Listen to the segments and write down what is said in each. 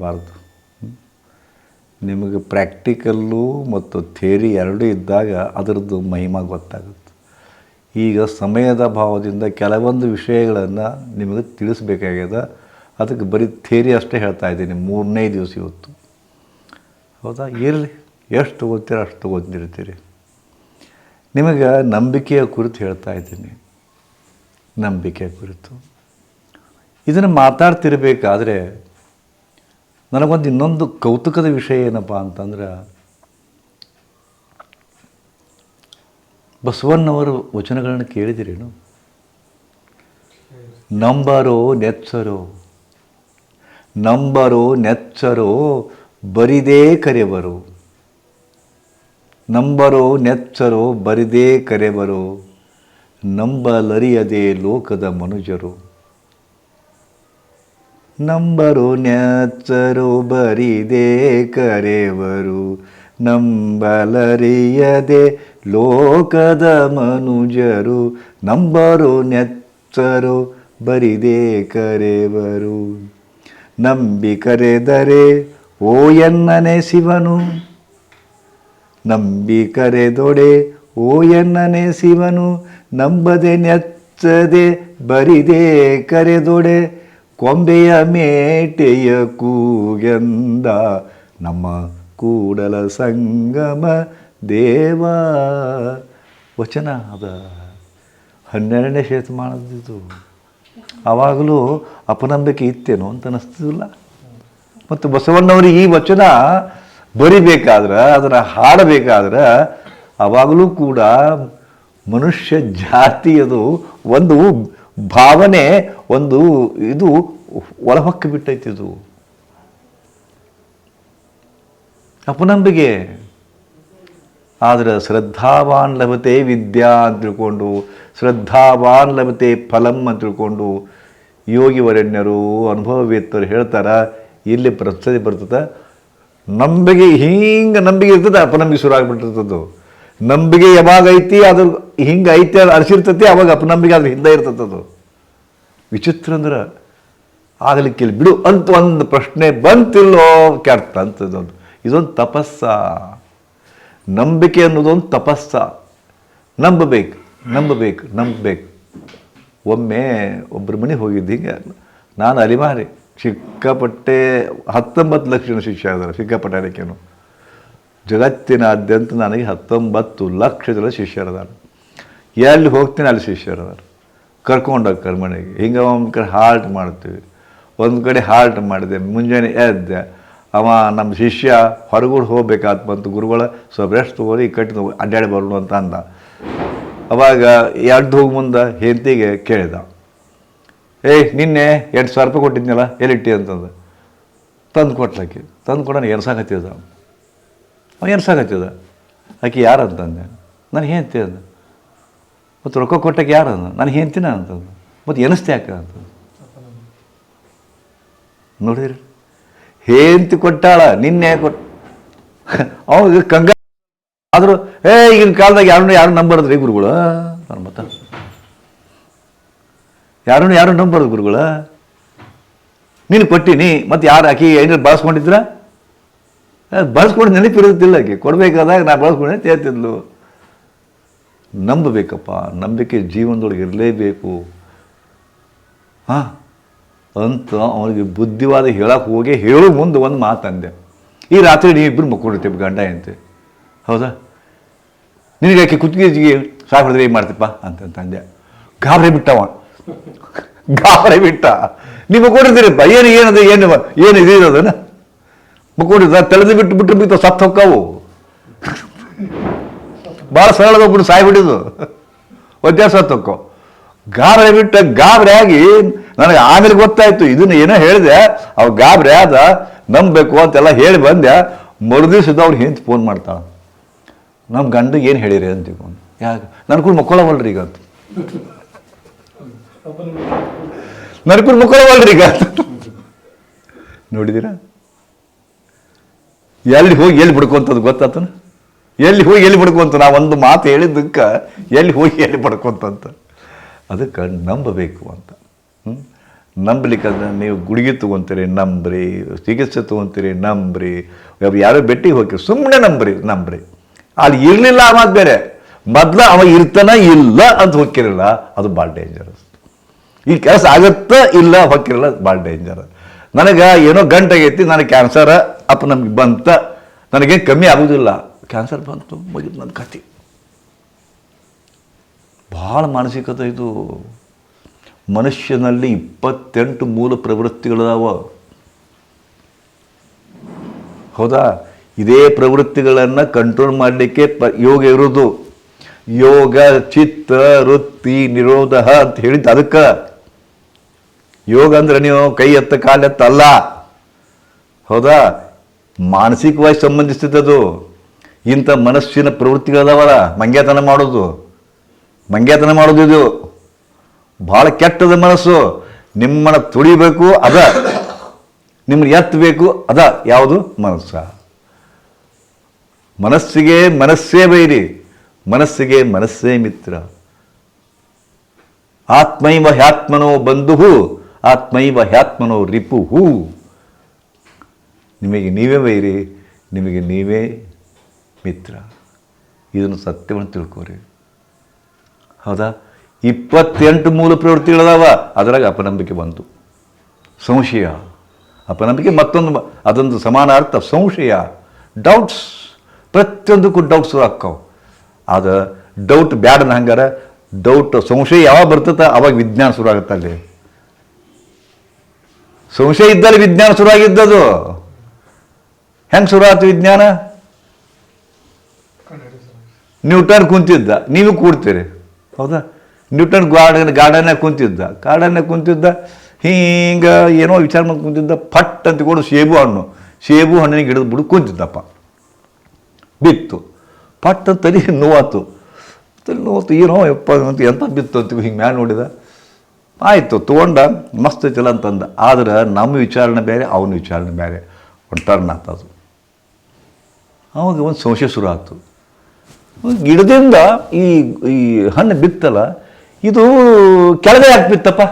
ಬಾರ್ದು ನಿಮಗೆ ಪ್ರಾಕ್ಟಿಕಲ್ಲು ಮತ್ತು ಥೇರಿ ಎರಡೂ ಇದ್ದಾಗ ಅದರದ್ದು ಮಹಿಮ ಗೊತ್ತಾಗುತ್ತೆ. ಈಗ ಸಮಯದ ಭಾವದಿಂದ ಕೆಲವೊಂದು ವಿಷಯಗಳನ್ನು ನಿಮಗೆ ತಿಳಿಸ್ಬೇಕಾಗ್ಯದ. ಅದಕ್ಕೆ ಬರೀ ಥೇರಿ ಅಷ್ಟೇ ಹೇಳ್ತಾ ಇದ್ದೀನಿ, ಮೂರನೇ ದಿವಸ ಇವತ್ತು. ಹೌದಾ? ಇರಲಿ. ಎಷ್ಟು ಓದ್ತೀರ ಅಷ್ಟು ಓದಿರ್ತೀರಿ ನಿಮಗೆ ನಂಬಿಕೆಯ ಕುರಿತು ಹೇಳ್ತಾ ಇದ್ದೀನಿ. ನಂಬಿಕೆಯ ಕುರಿತು. ಇದನ್ನು ಮಾತಾಡ್ತಿರ್ಬೇಕಾದ್ರೆ ನನಗೊಂದು ಇನ್ನೊಂದು ಕೌತುಕದ ವಿಷಯ ಏನಪ್ಪ ಅಂತಂದ್ರೆ, ಬಸವಣ್ಣವರ ವಚನಗಳನ್ನು ಕೇಳಿದಿರೇನು? ನಂಬರೋ ನೆಚ್ಚರೋ ನಂಬರೋ ನೆಚ್ಚರೋ ಬರಿದೇ ಕರೆಬರು ನಂಬರೋ ನೆಚ್ಚರೋ ಬರಿದೇ ಕರೆಬರು ನಂಬಲರಿಯದೆ ಲೋಕದ ಮನುಜರು. ನಂಬರು ನ್ಯಾಚರು ಬರಿದೇ ಕರೆವರು, ನಂಬಲರಿಯದೆ ಲೋಕದ ಮನುಜರು, ನಂಬರು ನೆಚ್ಚರು ಬರಿದೇ ಕರೆವರು. ನಂಬಿ ಕರೆದರೆ ಓ ಎನ್ನನೆ ಶಿವನು, ನಂಬಿ ಕರೆದೊಡೆ ಓ ಎನ್ನನೆ ಶಿವನು, ನಂಬದೆ ನೆಚ್ಚದೆ ಬರಿದೆ ಕರೆದೊಡೆ ಕೊಂಬೆಯ ಮೇಟೆಯ ಕೂಗೆಂದ ನಮ್ಮ ಕೂಡಲ ಸಂಗಮ ದೇವ. ವಚನ ಅದ. ಹನ್ನೆರಡನೇ ಶತಮಾನದಿದ್ದು ಆವಾಗಲೂ ಅಪನಂಬಿಕೆ ಇತ್ತೇನೋ ಅಂತ ಅನ್ನಿಸ್ತಿಲ್ಲ ಮತ್ತು ಬಸವಣ್ಣವರು ಈ ವಚನ ಬರಿಬೇಕಾದ್ರೆ, ಅದನ್ನು ಹಾಡಬೇಕಾದ್ರೆ, ಆವಾಗಲೂ ಕೂಡ ಮನುಷ್ಯ ಜಾತಿಯದು ಒಂದು ಭಾವನೆ ಒಂದು ಇದು ಒಳಹೊಕ್ಕಿ ಬಿಟ್ಟೈತಿ ಇದು. ಅಪನಂಬಿಕೆ ಆದರೆ ಶ್ರದ್ಧಾವಾನ್ ಲಭತೆ ವಿದ್ಯಾ ಅಂತ ತಿಳ್ಕೊಂಡು ಶ್ರದ್ಧಾವಾನ್ ಲಭತೆ ಫಲಂ ಅಂತ ತಿಳ್ಕೊಂಡು ಯೋಗಿ ವರಣ್ಯರು, ಅನುಭವವೇತ್ತರು ಹೇಳ್ತಾರ, ಇಲ್ಲಿ ಪ್ರಸ್ತುತಿ ಬರ್ತದೆ. ನಂಬಿಕೆ ಹಿಂಗೆ ನಂಬಿಕೆ ಇರ್ತದೆ ಅಪನಂಬಿಕೆ ಶುರು ಆಗ್ಬಿಟ್ಟಿರ್ತದ್ದು. ನಂಬಿಕೆ ಯಾವಾಗ ಐತಿ ಅದ್ರ ಹಿಂಗೆ ಐತಿ, ಅದು ಅರಸಿರ್ತತಿ, ಅವಾಗ ಅಪನಂಬಿಕೆ ಅದ್ರ ಹಿಂದೆ ಇರ್ತದದು ವಿಚಿತ್ರ ಅಂದ್ರೆ ಆಗಲಿಕ್ಕಿಲ್ಲ ಬಿಡು, ಅಂತ ಒಂದು ಪ್ರಶ್ನೆ ಬಂತಿಲ್ಲೋ, ಕೆಟ್ಟ ಅಂತ ಇದೊಂದು. ಇದೊಂದು ತಪಸ್ಸ. ನಂಬಿಕೆ ಅನ್ನೋದೊಂದು ತಪಸ್ಸ. ನಂಬಬೇಕು ನಂಬಬೇಕು ನಂಬಬೇಕು. ಒಮ್ಮೆ ಒಬ್ಬರ ಮನೆ ಹೋಗಿದ್ದು ಹಿಂಗೆ. ನಾನು ಅಲಿಮಾರಿ, ಸಿಕ್ಕಾಪಟ್ಟೆ ಹತ್ತೊಂಬತ್ತು ಲಕ್ಷ ಶಿಷ್ಯ ಇದ್ದಾರೆ ಸಿಕ್ಕಾಪಟ್ಟೆ ಅದಕ್ಕೇನು ಜಗತ್ತಿನಾದ್ಯಂತ ನನಗೆ ಹತ್ತೊಂಬತ್ತು ಲಕ್ಷ ಜನ ಶಿಷ್ಯರದಾರು. ಎಲ್ಲಿ ಹೋಗ್ತೀನಿ ಅಲ್ಲಿ ಶಿಷ್ಯರದಾರ. ಕರ್ಕೊಂಡೋಗ್ತಾರೆ ಮನೆಗೆ ಹಿಂಗೆ ಒಂದು ಕಡೆ ಹಾಲ್ಟ್ ಮಾಡ್ತೀವಿ. ಒಂದು ಕಡೆ ಹಾಲ್ಟ್ ಮಾಡಿದೆ. ಮುಂಜಾನೆ ಎದ್ದೆ. ಅವ ನಮ್ಮ ಶಿಷ್ಯ ಹೊರಗೂಡು ಹೋಗ್ಬೇಕಾತ್ ಬಂತು. ಗುರುಗಳ ಸ್ವಲ್ಪ ರೆಸ್ಟ್ ತಗೋರಿ ಕಟ್ಟಿ ಅಡ್ಡಾಡಿ ಬರೋಣ ಅಂತ ಅಂದ. ಅವಾಗ ಎರಡು ಹೋಗಿ ಮುಂದೆ ಹೆಂಡತಿಗೆ ಕೇಳಿದ. ಏಯ್, ನಿನ್ನೆ ಎಂಟು ಸಾವಿರ ರೂಪಾಯಿ ಕೊಟ್ಟಿದ್ನಲ್ಲ, ಎಲ್ಲಿಟ್ಟಿ ಅಂತಂದು. ತಂದು ಕೊಟ್ಲಕ್ಕೆ ತಂದು ಕೊಡೋಣ ಎರಡು ಅವ ಎರ್ಸಾಕತ್ತಿದ ಆಕೆ ಯಾರು ಅಂತಂದೆ ನಾನು ಹೆಂಡ್ತಿ ಅಂದ. ಮತ್ತು ರೊಕ್ಕ ಕೊಟ್ಟಕ್ಕೆ ಯಾರು ಅಂದ? ನಾನು ಹೆಂಡ್ತಿನ ಅಂತಂದು ಮತ್ತು ಎನಿಸ್ತೆ ಯಾಕೆ ಅಂತ ನೋಡಿರಿ ಹೆಂಡ್ತಿ ಕೊಟ್ಟಾಳ, ನಿನ್ನೆ ಕೊಟ್ಟ ಅವಾಗ ಕಂಗ ಆದರೂ, ಏ, ಈಗಿನ ಕಾಲದಾಗ ಯಾರು ಯಾರು ನಂಬರದ್ರಿ ಗುರುಗಳು? ನಾನು ಮತ್ತ. ಯಾರು ಯಾರು ನಂಬರ್ದು ಗುರುಗಳ? ನೀನು ಕೊಟ್ಟಿನಿ, ಮತ್ತು ಯಾರು ಆಕೆ ಏನಾರು ಬಳಸ್ಕೊಂಡಿದ್ರ? ಬಳಸ್ಕೊಂಡು ನೆನಪಿರುತ್ತಿಲ್ಲ ಆಕೆ. ಕೊಡಬೇಕಾದಾಗ ನಾ ಬಳಸ್ಕೊಂಡೆ ತೇತಿದ್ಲು. ನಂಬಬೇಕಪ್ಪ, ನಂಬಿಕೆ ಜೀವನದೊಳಗೆ ಇರಲೇಬೇಕು. ಹಾಂ, ಅಂತ ಅವನಿಗೆ ಬುದ್ಧಿವಾದ ಹೇಳಕ್ಕೆ ಹೋಗಿ ಹೇಳೋ ಮುಂದೆ ಒಂದು ಮಾತಂದೆ. ಈ ರಾತ್ರಿ ನೀವಿಬ್ಬರು ಮಕ್ಕೊಂಡಿರ್ತೀವಿ ಗಂಡ ಅಂತೆ ಹೌದಾ? ನಿನಗೆ ಆಕೆ ಕುತ್ತಿಗೆ ಸಾಕು ಹೊಡೆದ್ರೆ ಏನು ಮಾಡ್ತೀಪ್ಪ? ಅಂತಂತಂದೆ ಗಾಬರಿ ಬಿಟ್ಟವ ಗಾಬರಿ ಬಿಟ್ಟ. ನೀವು ಮಕ್ಕೊಂಡಿರ್ತೀರಪ್ಪ ಏನು, ಏನದು, ಏನು ಏನು ಇದು ಇರೋದನ್ನ ಮಕ್ಕೊಂಡಿದ್ದ, ತೆಳೆದು ಬಿಟ್ಟು ಬಿಟ್ಟು ಬಿಟ್ಟು ಸತ್ತು ಹೊಕ್ಕಾವು. ಭಾಳ ಒಬ್ಬರು ಸಾಯ್ಬಿಟ್ಟಿದ್ದು ಒದ್ದೆ ಸತ್ತು ಹೊಕ್ಕೋ. ಗಾಬರಿ ಬಿಟ್ಟ ಗಾಬರಿ ಆಗಿ ನನಗೆ ಆಮೇಲೆ ಗೊತ್ತಾಯ್ತು, ಇದನ್ನ ಏನೋ ಹೇಳಿದೆ, ಅವ್ ಗಾಬರಿ ಆದ, ನಂಬಬೇಕು ಅಂತೆಲ್ಲ ಹೇಳಿ ಬಂದೆ. ಮರುದಿವ್ಸದ ಅವ್ರು ಹಿಂದೆ ಫೋನ್ ಮಾಡ್ತಾಳ. ನಮ್ಮ ಗಂಡ ಏನು ಹೇಳಿರಿ ಅಂತ ಯಾಕೆ? ನನ್ನ ಕೂಡ ಈಗ ಅಂತ. ನನ್ನ ಕೂಡ ಮಕ್ಕಳವಲ್ರಿ ಈಗ ಅಂತ. ನೋಡಿದ್ದೀರಾ ಎಲ್ಲಿ ಹೋಗಿ ಎಲ್ಲಿ ಬಿಡ್ಕೊಂತದ್ದು ಗೊತ್ತಾತನ? ಎಲ್ಲಿ ಹೋಗಿ ಎಲ್ಲಿ ಬಿಡ್ಕೊಂತ? ನಾ ಒಂದು ಮಾತು ಹೇಳಿದ್ದಕ್ಕೆ ಎಲ್ಲಿ ಹೋಗಿ ಎಲ್ಲಿ ಬಿಡ್ಕೊಂತಂತ? ಅದಕ್ಕೆ ನಂಬಬೇಕು ಅಂತ. ನಂಬಲಿಕ್ಕಂದ್ರೆ ನೀವು ಗುಳಿಗೆ ತೊಗೊತೀರಿ, ನಂಬ್ರಿ. ಚಿಕಿತ್ಸೆ ತೊಗೊತೀರಿ, ನಂಬ್ರಿ. ಯಾರು ಬೆಟ್ಟಿಗೆ ಹೋಗಿ ಸುಮ್ಮನೆ ನಂಬ್ರಿ ನಂಬ್ರಿ. ಅಲ್ಲಿ ಇರಲಿಲ್ಲ ಅನ್ನೋದು ಬೇರೆ. ಮೊದ್ಲು ಅವ ಇರ್ತಾನ ಇಲ್ಲ ಅಂತ ಹೋಗಿರಲ್ಲ ಅದು ಭಾಳ ಡೇಂಜರಸ್ ಈ ಕೆಲಸ ಆಗತ್ತಾ ಇಲ್ಲ ಹೊಕ್ಕಿರಲ್ಲ ಭಾಳ ಡೇಂಜರ್ ನನಗೆ ಏನೋ ಗಂಟಾಗೈತಿ ನನಗೆ ಕ್ಯಾನ್ಸರ್ ಅಪ್ಪ ನಮಗೆ ಬಂತ, ನನಗೇನು ಕಮ್ಮಿ ಆಗೋದಿಲ್ಲ. ಕ್ಯಾನ್ಸರ್ ಬಂತು ಮುಗಿದು ನನ್ನ ಕತೆ ಭಾಳ ಮಾನಸಿಕತೆ ಇದು. ಮನುಷ್ಯನಲ್ಲಿ ಇಪ್ಪತ್ತೆಂಟು ಮೂಲ ಪ್ರವೃತ್ತಿಗಳದಾವ. ಹೌದಾ? ಇದೇ ಪ್ರವೃತ್ತಿಗಳನ್ನು ಕಂಟ್ರೋಲ್ ಮಾಡಲಿಕ್ಕೆ ಪ, ಯೋಗ ಇರೋದು. ಯೋಗ, ಚಿತ್ತ, ವೃತ್ತಿ, ನಿರೋಧ ಅಂತ ಹೇಳಿದ್ದು ಅದಕ್ಕೆ. ಯೋಗ ಅಂದ್ರೆ ನೀವು ಕೈ ಎತ್ತ, ಕಾಲು ಎತ್ತ ಅಲ್ಲ. ಹೌದಾ? ಮಾನಸಿಕವಾಗಿ ಸಂಬಂಧಿಸಿದ್ದದು. ಇಂಥ ಮನಸ್ಸಿನ ಪ್ರವೃತ್ತಿಗಳದಾವಲ್ಲ ಮಂಗ್ಯಾತನ ಮಾಡೋದು. ಮಂಗ್ಯಾತನ ಮಾಡೋದು ಇದು. ಭಾಳ ಕೆಟ್ಟದ ಮನಸ್ಸು. ನಿಮ್ಮನ್ನ ತುಳಿಬೇಕು ಅದ. ನಿಮ್ಮನ್ನು ಎತ್ತಬೇಕು ಅದ ಯಾವುದು ಮನಸ್ಸ. ಮನಸ್ಸಿಗೆ ಮನಸ್ಸೇ ಬೈರಿ ಮನಸ್ಸಿಗೆ ಮನಸ್ಸೇ ಮಿತ್ರ. ಆತ್ಮೈವ ಹ್ಯಾತ್ಮನೋ ಬಂಧು ಆತ್ಮೈವ ಹ್ಯಾತ್ಮನೋ ರಿಪುಹು. ನಿಮಗೆ ನೀವೇ ವೈರಿ ನಿಮಗೆ ನೀವೇ ಮಿತ್ರ. ಇದನ್ನು ಸತ್ಯವನ್ನು ತಿಳ್ಕೋರಿ. ಹೌದಾ? ಇಪ್ಪತ್ತೆಂಟು ಮೂಲ ಪ್ರವೃತ್ತಿಗಳದಾವ ಅದರಾಗ ಅಪನಂಬಿಕೆ ಬಂತು. ಸಂಶಯ. ಅಪನಂಬಿಕೆ ಮತ್ತೊಂದು ಅದೊಂದು ಸಮಾನಾರ್ಥ ಸಂಶಯ. ಡೌಟ್ಸ್ ಪ್ರತಿಯೊಂದಕ್ಕೂ ಡೌಟ್ಸ್ ಹಾಕ್ಕಾವು. ಅದು ಡೌಟ್ ಬ್ಯಾಡನ ಹಂಗಾರ ಡೌಟ್ ಸಂಶಯ ಯಾವಾಗ ಬರ್ತದೆ, ಅವಾಗ ವಿಜ್ಞಾನ ಶುರು ಆಗುತ್ತೆ ಅಲ್ಲಿ. ಸಂಶಯ ಇದ್ದಲ್ಲಿ ವಿಜ್ಞಾನ ಶುರು ಆಗಿದ್ದದು. ಹೆಂಗೆ ಶುರು ಆಯ್ತು ವಿಜ್ಞಾನ? ನ್ಯೂಟನ್ ಕುಂತಿದ್ದ. ನೀವು ಕೂಡ್ತೀರಿ. ಹೌದಾ? Newton garden ಗಾರ್ಡನ್ನಾಗ ಕುಂತಿದ್ದ. ಗಾರ್ಡನ್ನಾಗ ಕುಂತಿದ್ದ, ಹಿಂಗೆ ಏನೋ ವಿಚಾರ ಮಾಡಿ ಕುಂತಿದ್ದ, ಪಟ್ ಅಂತ ಕೂಡ ಸೇಬು ಹಣ್ಣು. ಸೇಬು ಹಣ್ಣಿನ ಗಿಡದ ಬಿಡು ಕುಂತಿದ್ದಪ್ಪ. ಬಿತ್ತು. ಪಟ್ ಅಂತ ತಲೆ ನೋವಾತು. ತಲೆ ನೋವಾತು, ಏನೋ ಯಪ್ಪ ಅಂತ ಎಂತ ಬಿತ್ತು ಅಂತ ಹಿಂಗೆ ಮ್ಯಾಲೆ ನೋಡಿದ. ಆಯಿತು, ತೊಗೊಂಡ, ಮಸ್ತ್ ಐತಿಲ್ಲ ಅಂತಂದ ಆದ್ರೆ ನಮ್ಮ ವಿಚಾರಣೆ ಬೇರೆ, ಅವನ ವಿಚಾರಣೆ ಬೇರೆ. ಆಗ್ತದು. ಅವಾಗ ಒಂದು ಸಂಶಯ ಶುರು ಆಯ್ತು ಗಿಡದಿಂದ ಈ ಈ ಹಣ್ಣು ಬಿತ್ತಲ್ಲ, ಇದು ಕೆಳಗೆ ಯಾಕೆ ಬಿತ್ತಪ್ಪ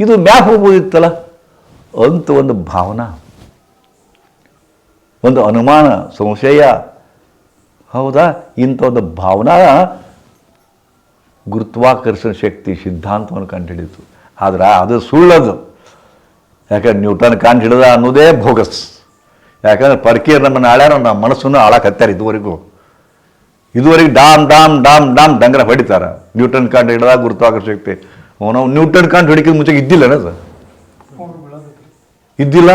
ಇದು ಮ್ಯಾಪ್ ಹೋಗ್ಬೋದಿತ್ತಲ್ಲ. ಅಂತ ಒಂದು ಭಾವನಾ. ಒಂದು ಅನುಮಾನ, ಸಂಶಯ. ಹೌದಾ? ಇಂಥ ಒಂದು ಭಾವನಾ ಗುರುತ್ವಾಕರ್ಷಣ ಶಕ್ತಿ ಸಿದ್ಧಾಂತವನ್ನು ಕಂಡುಹಿಡಿತು ಆದರೆ ಅದು ಸುಳ್ಳದು. ಯಾಕಂದ್ರೆ ನ್ಯೂಟನ್ ಕಂಡು ಹಿಡಿದ ಅನ್ನೋದೇ ಬೋಗಸ್ ಯಾಕಂದ್ರೆ ಪರ್ಕೀರ್ ನಮ್ಮನ್ನು ಆಳ್ಯಾರ ನಮ್ಮ ಮನಸ್ಸನ್ನು ಆಳಾಕತ್ತಾರೆ ಇದುವರೆಗೂ. ಇದುವರೆಗೆ ಡಾಮ್ ಡಾಮ್ ಡಾಮ್ ಡಾಮ್ ಡಂಗರ ಹೊಡಿತಾರೆ. ನ್ಯೂಟನ್ ಕಾಂಡ್ ಹಿಡಿದ ಗುರುತ್ವಾಕರ್ ಶಕ್ತಿ. ನಾವು ನ್ಯೂಟನ್ ಕಾಂಡ್ ಹಿಡಿಕಿದ ಮುಂಚೆ ಇದ್ದಿಲ್ಲ ಅದು ಇದ್ದಿಲ್ಲ?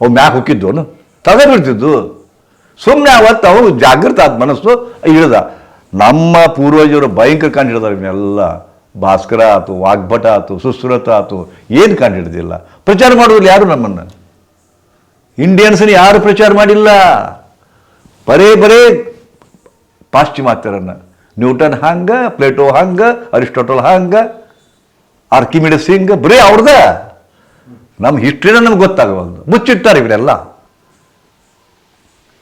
ಅವು ಮ್ಯಾಕ್ ಹೊಕ್ಕಿದ್ದು ಅವನು? ಬಿಡ್ತಿದ್ದು ಸುಮ್ಮನೆ ಅವತ್ತು ಅವು ಜಾಗೃತ ಆದ ಮನಸ್ಸು ಹಿಡ್ದ ನಮ್ಮ ಪೂರ್ವಜರು ಭಯಂಕರ ಕಂಡು ಹಿಡಿದಾರೆ ಇವನ್ನೆಲ್ಲ. ಭಾಸ್ಕರ ಆತು, ವಾಗ್ಭಟ ಆತು, ಸುಶ್ರತ ಆತು, ಏನು ಕಂಡು ಹಿಡಿದಿಲ್ಲ. ಪ್ರಚಾರ ಮಾಡೋದಿಲ್ಲ ಯಾರು ನಮ್ಮನ್ನು? ಇಂಡಿಯನ್ಸನ್ನು ಯಾರು ಪ್ರಚಾರ ಮಾಡಿಲ್ಲ? ಬರೇ ಬರೇ ಪಾಶ್ಚಿಮಾತ್ಯರನ್ನು. ನ್ಯೂಟನ್ ಹಂಗ, ಪ್ಲೇಟೋ ಹಂಗ, ಅರಿಸ್ಟೋಟಲ್ ಹಂಗ, ಆರ್ಕಿಮಿಡಸ್ ಸಿಂಗ್ ಬರೀ ಅವ್ರದ. ನಮ್ಮ ಹಿಸ್ಟ್ರಿನ ನಮ್ಗೆ ಗೊತ್ತಾಗವಲ್ದು. ಮುಚ್ಚಿಟ್ಟಾರೆ ಇವರೆಲ್ಲ.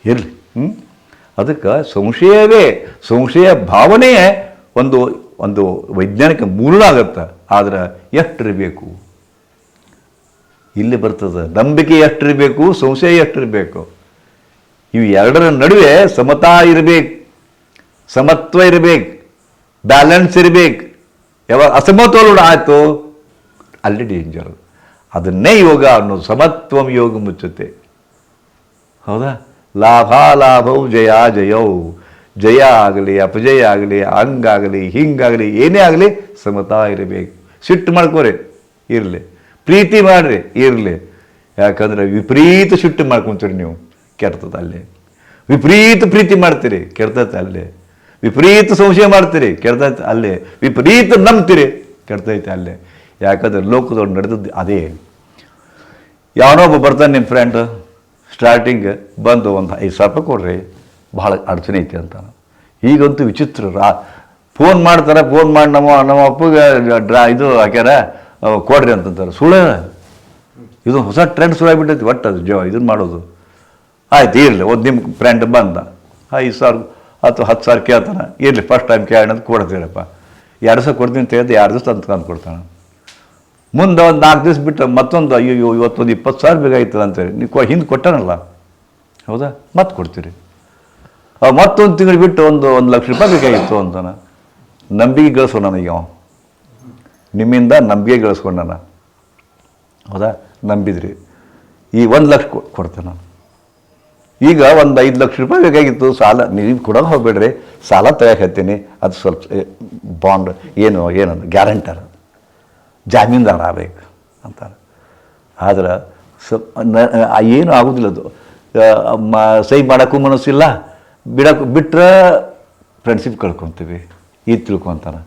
ಇರಲಿ ಹ್ಞೂ ಅದಕ್ಕೆ ಸಂಶಯವೇ, ಸಂಶಯ ಭಾವನೆಯೇ ಒಂದು ಒಂದು ವೈಜ್ಞಾನಿಕ ಮೂಲ ಆಗುತ್ತೆ ಆದ್ರೆ ಎಷ್ಟಿರಬೇಕು ಇಲ್ಲಿ ಬರ್ತದೆ. ನಂಬಿಕೆ ಎಷ್ಟಿರಬೇಕು, ಸಂಶಯ ಎಷ್ಟಿರಬೇಕು? ಇವು ಎರಡರ ನಡುವೆ ಸಮತಾ ಇರಬೇಕು, ಸಮತ್ವ ಇರಬೇಕು ಬ್ಯಾಲೆನ್ಸ್ ಇರಬೇಕು. ಯಾವಾಗ ಅಸಮತೋಲನ ಆಯಿತು, ಅಲ್ಲಿ ಡೇಂಜರ್ ಅದನ್ನೇ ಯೋಗ ಅನ್ನೋದು, ಸಮತ್ವಂ ಯೋಗ ಮುಚ್ಚುತ್ತೆ. ಹೌದಾ? ಲಾಭಾಲಾಭವು ಜಯ ಜಯವು ಜಯ ಆಗಲಿ, ಅಪಜಯ ಆಗಲಿ, ಹಂಗಾಗಲಿ, ಹಿಂಗಾಗಲಿ, ಏನೇ ಆಗಲಿ, ಸಮತಾ ಇರಬೇಕು. ಸಿಟ್ಟು ಮಾಡ್ಕೋರಿ, ಇರಲಿ. ಪ್ರೀತಿ ಮಾಡ್ರಿ, ಇರಲಿ. ಯಾಕಂದ್ರೆ ವಿಪರೀತ ಶುಟ್ಟು ಮಾಡ್ಕೊಂತೀರಿ ನೀವು ಕೆಡ್ತದ ಅಲ್ಲಿ. ವಿಪರೀತ ಪ್ರೀತಿ ಮಾಡ್ತೀರಿ ಕೆಡ್ತೈತೆ ಅಲ್ಲಿ. ವಿಪರೀತ ಸಂಶಯ ಮಾಡ್ತೀರಿ ಕೆಡ್ತೈತೆ ಅಲ್ಲಿ. ವಿಪರೀತ ನಂಬ್ತೀರಿ ಕೆಡ್ತೈತೆ ಅಲ್ಲಿ. ಯಾಕಂದ್ರೆ ಲೋಕದೊಳಗೆ ನಡೆದದ್ದು ಅದೇ. ಯಾವನೋ ಒಬ್ಬ ಬರ್ತಾನೆ ನಿಮ್ಮ ಫ್ರೆಂಡ್ ಸ್ಟಾರ್ಟಿಂಗ್ ಬಂದು ಒಂದು ಐದು ಸಾವಿರ ರೂಪಾಯಿ ಕೊಡ್ರಿ ಭಾಳ ಅಡಚಣೆ ಐತಿ ಅಂತ. ಈಗಂತೂ ವಿಚಿತ್ರ ರಾ ಫೋನ್ ಮಾಡ್ತಾರೆ ಫೋನ್ ಮಾಡಿ ನಮ್ಮ ನಮ್ಮ ಅಪ್ಪಗೆ ಡ್ರಾ ಇದು ಹಾಕ್ಯಾರ ಕೊಡ್ರಿ ಅಂತಂತಾರೆ. ಸುಳ್ಳೇ ಇದು ಹೊಸ ಟ್ರೆಂಡ್ ಶುರು ಆಗಿಬಿಟ್ಟೈತಿ, ಒಟ್ಟು ಅದು ಜೋ ಇದನ್ನು ಮಾಡೋದು. ಆಯ್ತು, ಇರಲಿ, ಒಂದು ನಿಮ್ಮ ಫ್ರೆಂಡ್ ಬಂದ. ಐದು ಸಾವಿರ ಅಥವಾ ಹತ್ತು ಸಾವಿರ ಕೇಳ್ತಾನೆ. ಇರಲಿ ಫಸ್ಟ್ ಟೈಮ್ ಅಂತ ಕೊಡ್ತೀರಪ್ಪ. ಎರಡು ಸಾವಿರ ಕೊಡ್ತೀನಿ ಅಂತ ಹೇಳಿದ್ರೆ ಎರಡು ದಿವಸ ತಂದು ಕೊಡ್ತಾನೆ ಮುಂದೆ ಒಂದು ನಾಲ್ಕು ದಿವ್ಸ ಬಿಟ್ಟು ಮತ್ತೊಂದು ಅಯ್ಯೋ ಇವತ್ತೊಂದು ಇಪ್ಪತ್ತು ಸಾವಿರ ಬೇಕಾಗ್ತದೆ ಅಂತೇಳಿ. ನೀವು ಹಿಂದೆ ಕೊಟ್ಟನಲ್ಲ. ಹೌದಾ? ಮತ್ತೆ ಕೊಡ್ತೀರಿ. ಮತ್ತೊಂದು ತಿಂಗಳು ಬಿಟ್ಟು ಒಂದು ಒಂದು ಲಕ್ಷ ರೂಪಾಯಿ ಬೇಕಾಗಿತ್ತು ಅಂತಾನೆ. ನಂಬಿಕೆ ಗಳಿಸೋ ನನಗೆ ಅವ. ನಿಮ್ಮಿಂದ ನಂಬಿಕೆ ಗಳಿಸ್ಕೊಂಡನ ಹೌದಾ? ನಂಬಿದ್ರಿ. ಈ ಒಂದು ಲಕ್ಷ ಕೊಡ್ತೇನೆ ನಾನು. ಈಗ ಒಂದು ಐದು ಲಕ್ಷ ರೂಪಾಯಿ ಬೇಕಾಗಿತ್ತು, ಸಾಲ. ನೀವು ಕೊಡೋಕೆ ಹೋಗ್ಬೇಡ್ರಿ. ಸಾಲ ತೆಗಿಯಕತ್ತೀನಿ ಅದು ಸ್ವಲ್ಪ ಬಾಂಡ್, ಏನು ಏನಂದ್ರೆ ಗ್ಯಾರಂಟರ್ ಜಾಮೀನ್ದಾರ ಆಗಬೇಕು ಅಂತಾರೆ. ಆದ್ರೆ ಸ್ವಲ್ಪ ಏನು ಆಗೋದಿಲ್ಲ ಅದು. ಸಹಿ ಮಾಡೋಕ್ಕೂ ಮನಸ್ಸಿಲ್ಲ. ಬಿಡೋಕ್ಕೂ ಬಿಟ್ರೆ ಫ್ರೆಂಡ್ಶಿಪ್ ಕಳ್ಕೊತೀವಿ. ಇದು ತಿಳ್ಕೊತಾನೆ.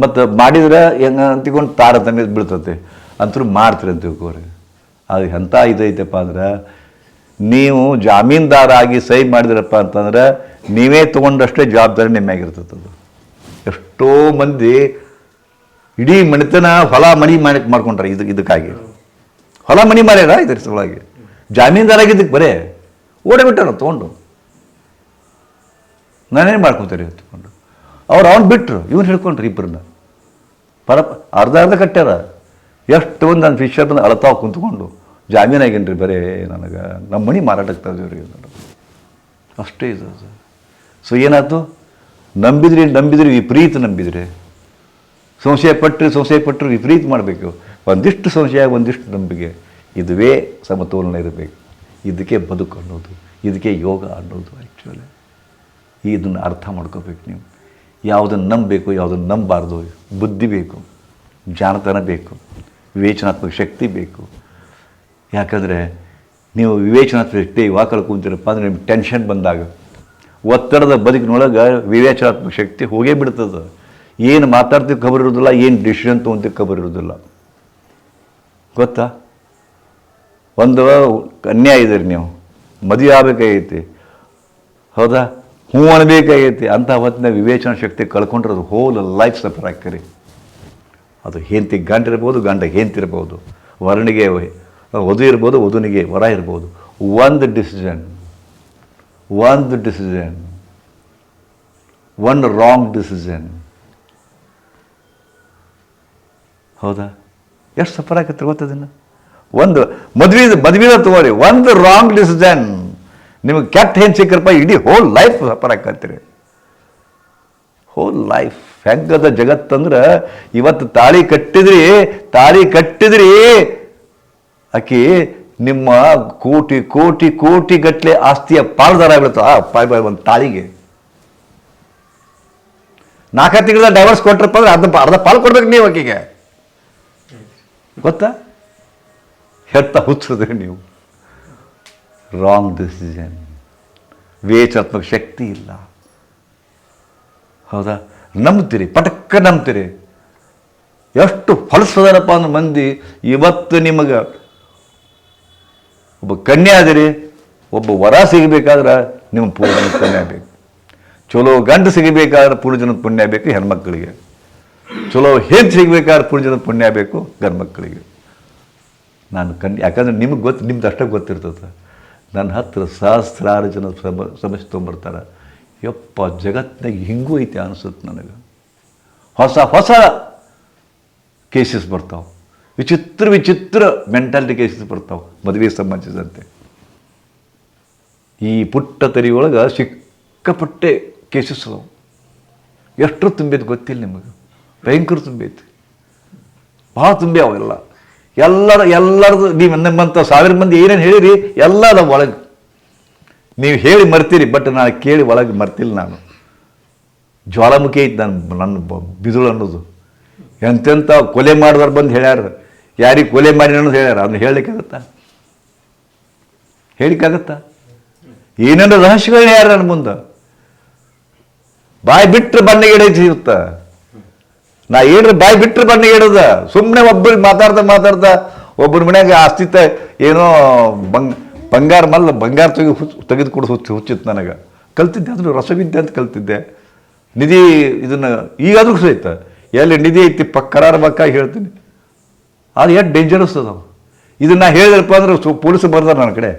ಮತ್ತು ಮಾಡಿದ್ರೆ ಹೆಂಗ ಅಂತಿಕೊಂಡು ತಾರತಮ್ಯ ಬೀಳ್ತತೆ. ಅಂತೂ ಮಾಡ್ತೀರಿ ಅಂತ ತಿಳ್ಕೋರಿ ಅದು ಎಂಥ ಇದೈತಪ್ಪ ಅಂದ್ರೆ, ನೀವು ಜಾಮೀನ್ದಾರಾಗಿ ಸಹಿ ಮಾಡಿದ್ರಪ್ಪ ಅಂತಂದ್ರೆ, ನೀವೇ ತೊಗೊಂಡಷ್ಟೇ ಜವಾಬ್ದಾರಿ ನಿಮ್ಮಾಗಿರ್ತದೆ ಅದು. ಎಷ್ಟೋ ಮಂದಿ ಇಡೀ ಮಣಿತನ ಹೊಲ ಮಣಿ ಮಾಡಿ ಮಾಡ್ಕೊಂಡ್ರೆ ಇದು, ಇದಕ್ಕಾಗಿ. ಹೊಲ ಮಣಿ ಮಾಡ್ಯಾರ ಇದ್ರ ಸಲುವಾಗಿ. ಜಾಮೀನ್ದಾರಾಗಿದ್ದಕ್ಕೆ ಬರೇ, ಓಡಿಬಿಟ್ಟಾರ ತೊಗೊಂಡು. ನಾನೇನು ಮಾಡ್ಕೊತಾರೆ ತೊಗೊಂಡು ಅವ್ರು ಅವ್ನು ಬಿಟ್ಟರು ಇವ್ನು ಹಿಡ್ಕೊಂಡ್ರು ಇಬ್ಬರನ್ನ ಪರ, ಅರ್ಧ ಅರ್ಧ ಕಟ್ಟ್ಯಾರ. ಎಷ್ಟು ಒಂದು ಫಿಶರ್ ಬಂದು ಅಳತಾವ್ ಕುಂತ್ಕೊಂಡು ಜಾಮೀನಾಗೇನ್ರಿ ಬರೇ ನನಗೆ? ನಮ್ಮ ಮನೆ ಮಾರಾಟಕ್ಕೆ ತಂದಿವ್ರಿ ಅಷ್ಟೇ ಇದು ಅದು. ಸೊ ಏನಾಯ್ತು? ನಂಬಿದ್ರಿ ನಂಬಿದ್ರಿ, ವಿಪರೀತ ನಂಬಿದ್ರಿ. ಸಂಶಯ ಪಟ್ಟರೆ ಸಂಶಯ ಪಟ್ಟರು ವಿಪರೀತ ಮಾಡಬೇಕು. ಒಂದಿಷ್ಟು ಸಂಶಯ, ಒಂದಿಷ್ಟು ನಂಬಿಕೆ. ಇದುವೇ ಸಮತೋಲನ ಇರಬೇಕು. ಇದಕ್ಕೆ ಬದುಕು ಅನ್ನೋದು, ಇದಕ್ಕೆ ಯೋಗ ಅನ್ನೋದು ಆ್ಯಕ್ಚುಲಿ ಇದನ್ನು ಅರ್ಥ ಮಾಡ್ಕೋಬೇಕು ನೀವು. ಯಾವುದನ್ನು ನಂಬಬೇಕು, ಯಾವುದನ್ನು ನಂಬಬಾರ್ದು. ಬುದ್ಧಿ ಬೇಕು, ಜಾಣತನ ಬೇಕು, ವಿವೇಚನಾತ್ಮಕ ಶಕ್ತಿ ಬೇಕು. ಯಾಕಂದರೆ ನೀವು ವಿವೇಚನಾತ್ಮಕ ಶಕ್ತಿ ವಾಕಲು ಕೂತಿರಪ್ಪ ಅಂದರೆ ನಿಮ್ಗೆ ಟೆನ್ಷನ್ ಬಂದಾಗ. ಒತ್ತಡದ ಬದುಕಿನೊಳಗೆ ವಿವೇಚನಾತ್ಮಕ ಶಕ್ತಿ ಹೋಗೇ ಬಿಡ್ತದೆ. ಏನು ಮಾತಾಡ್ತೀವಿ ಖಬರ್ ಇರೋದಿಲ್ಲ, ಏನು ಡಿಸಿಷನ್ ತೊಗೊಂತೀವಿ ಖಬರ್ ಇರೋದಿಲ್ಲ. ಗೊತ್ತಾ? ಒಂದು ಅನ್ಯಾಯ ಇದ್ದೀರಿ ನೀವು. ಮದುವೆ ಆಗಬೇಕಾಗೈತಿ. ಹೌದಾ? ಹ್ಞೂ ಅನ್ನಬೇಕಾಗೈತಿ. ಅಂತ ಹೊತ್ತಿನ ವಿವೇಚನಾ ಶಕ್ತಿ ಕಳ್ಕೊಂಡ್ರೆ ಅದು ಹೋಲ್ ಲೈಫ್ ಸಫರ್ ಆಗ್ತೀರಿ ಅದು ಹೆಂಡತಿ ಗಂಡ ಇರ್ಬೋದು, ಗಂಡ ಹೆಂತಿರ್ಬೋದು ವರನಿಗೆ ವಧು ಇರ್ಬೋದು, ವಧುನಿಗೆ ವರ ಇರ್ಬೋದು. ಒಂದು ಡಿಸಿಷನ್ ಒಂದು ಡಿಸಿಷನ್ ಒನ್ ರಾಂಗ್ ಡಿಸಿಷನ್ ಹೌದಾ? ಎಷ್ಟು ಸಫರ್ ಆಗತ್ತೆ ಗೊತ್ತದನ್ನು ಒಂದು ಮದುವೆ ಮದುವೆನ ತಗೋರಿ ಒಂದು ರಾಂಗ್ ಡಿಸಿಷನ್ ನಿಮಗೆ ಕೆಟ್ಟ ಏನು ಸಿಕ್ಕರಪ್ಪ ಇಡೀ ಹೋಲ್ ಲೈಫ್ ಸಫರ್ ಆಕತ್ತೀರಿ ಹೋಲ್ ಲೈಫ್ ಹೆಂಗದ ಜಗತ್ತಂದ್ರೆ ಇವತ್ತು ತಾಳಿ ಕಟ್ಟಿದ್ರಿ ತಾಳಿ ಕಟ್ಟಿದ್ರಿ. ಆಕಿ ನಿಮ್ಮ ಕೋಟಿ ಕೋಟಿ ಕೋಟಿ ಗಟ್ಟಲೆ ಆಸ್ತಿಯ ಪಾಲ್ದಾರ ಆಗ್ಬಿಡ್ತು. ಆ ಪಾಯ್ ಬಾಯ್, ಒಂದು ತಾಳಿಗೆ. ನಾಲ್ಕು ತಿಂಗಳ ಡೈವರ್ಸ್ ಕೊಟ್ರಪ್ಪ ಅಂದ್ರೆ ಅರ್ಧ ಅರ್ಧ ಪಾಲು ಕೊಡ್ಬೇಕು ನೀವು ಆಕೆಗೆ. ಗೊತ್ತಾ? ಹೆತ್ತ ಹುಚ್ಚಿದ್ರಿ ನೀವು. ರಾಂಗ್ ಡಿಸಿಷನ್ ವಿವೇಚನಾತ್ಮಕ ಶಕ್ತಿ ಇಲ್ಲ ಹೌದಾ? ನಂಬ್ತೀರಿ, ಪಟಕ್ಕ ನಂಬ್ತೀರಿ. ಎಷ್ಟು ಫಲಸದಾರಪ್ಪ ಅಂದ್ರೆ ಮಂದಿ, ಇವತ್ತು ನಿಮಗೆ ಒಬ್ಬ ಕನ್ಯೆ ಅದಿರಿ ಒಬ್ಬ ವರ ಸಿಗಬೇಕಾದ್ರೆ ನಿಮ್ಮ ಪೂರ್ಣ ಪುಣ್ಯ ಬೇಕು. ಚಲೋ ಗಂಡು ಸಿಗಬೇಕಾದ್ರೆ ಪೂರ್ಣಜನದ ಪುಣ್ಯ ಬೇಕು ಹೆಣ್ಮಕ್ಳಿಗೆ. ಚಲೋ ಹೆಣ್ಣು ಸಿಗಬೇಕಾದ್ರೆ ಪೂರ್ಣಜನದ ಪುಣ್ಯ ಬೇಕು ಗಂಡ್ಮಕ್ಳಿಗೆ. ನಾನು ಕನ್ ಯಾಕಂದ್ರೆ ನಿಮಗೆ ಗೊತ್ತು ನಿಮ್ದು ಅಷ್ಟೇ ಗೊತ್ತಿರ್ತದೆ. ನನ್ನ ಹತ್ರ ಸಹಸ್ರಾರು ಜನ ಸಮ ಸಮಸ್ಯೆ ತೊಗೊಂಬರ್ತಾರೆ. ಯಪ್ಪ, ಜಗತ್ತಿನಾಗ ಹಿಂಗೂ ಐತೆ ಅನಿಸುತ್ತೆ ನನಗೆ. ಹೊಸ ಹೊಸ ಕೇಸಸ್ ಬರ್ತಾವೆ. ವಿಚಿತ್ರ ವಿಚಿತ್ರ ಮೆಂಟಾಲಿಟಿ ಕೇಸಸ್ ಬರ್ತಾವೆ ಮದುವೆ ಸಂಬಂಧಿಸಿದಂತೆ. ಈ ಪುಟ್ಟ ತರಿಯೊಳಗೆ ಸಿಕ್ಕಾಪಟ್ಟೆ ಕೇಸಸ್ ಅದಾವೆ. ಎಷ್ಟು ತುಂಬೈತೆ ಗೊತ್ತಿಲ್ಲ ನಿಮಗೆ. ಭಯಂಕರ ತುಂಬೈತಿ. ಭಾಳ ತುಂಬಿ ಅವೆಲ್ಲ ಎಲ್ಲರ ಎಲ್ಲರದು ನೀವು ನಿಮ್ಮಂಥ ಸಾವಿರ ಮಂದಿ ಏನೇನು ಹೇಳಿರಿ ಎಲ್ಲ ಒಳಗೆ. ನೀವು ಹೇಳಿ ಮರ್ತೀರಿ ಬಟ್ ನಾನು ಕೇಳಿ ಒಳಗೆ ಮರ್ತಿಲ್ಲ ನಾನು. ಜ್ವಾಲಾಮುಖಿ ಐತೆ ನನ್ನ ನನ್ನ ಬಿದುಳು ಅನ್ನೋದು. ಎಂತೆಂಥ ಕೊಲೆ ಮಾಡಿದವ್ರು ಬಂದು ಹೇಳ್ಯಾರ. ಯಾರಿಗೆ ಕೊಲೆ ಮಾಡಿ ಅನ್ನೋದು ಹೇಳ್ಯಾರ. ಅದನ್ನ ಹೇಳಲಿಕ್ಕಾಗತ್ತಾ? ಹೇಳಿಕ್ಕಾಗತ್ತಾ ಏನೇನು ರಹಸ್ಯಗಳು ಹೇಳ್ಯಾರ ನನ್ನ ಮುಂದೆ. ಬಾಯಿ ಬಿಟ್ಟರೆ ಬಣ್ಣಗೆ ಸಿಗುತ್ತ ನಾ ಏನ್ರಿ ಬಾಯಿ ಬಿಟ್ಟರೆ ಬನ್ನಿ ಇಡೋದ ಸುಮ್ಮನೆ ಒಬ್ಬರಿಗೆ ಮಾತಾಡ್ತಾ ಮಾತಾಡ್ತಾ ಒಬ್ಬರ ಮನ್ಯಾಗ ಆಸ್ತಿತ ಏನೋ ಬಂಗ್, ಬಂಗಾರ ಮಲ್ಲ ಬಂಗಾರ ತೆಗೆ ಹುಚ್ಚು, ತೆಗೆದು ಕೊಡು ಹುಚ್ಚು ಹುಚ್ಚಿತ್ತು ನನಗೆ. ಕಲ್ತಿದ್ದೆ ಅಂದ್ರೆ ರಸವಿದ್ಯೆ ಅಂತ ಕಲ್ತಿದ್ದೆ. ನಿಧಿ ಇದನ್ನು ಈಗಾದರೂ ಸಹಿತ ಎಲ್ಲಿ ನಿಧಿ ಐತಿ ಪಕ್ಕ ಕರಾರ ಬಕ್ಕಾಗಿ ಹೇಳ್ತೀನಿ. ಅದು ಎಷ್ಟು ಡೇಂಜರಸ್ ಅದಾವ. ಇದನ್ನು ಹೇಳಿದ್ರಪ್ಪ ಅಂದ್ರೆ ಪೊಲೀಸ್ ಬರ್ದಾರ ನನ್ನ ಕಡೆ.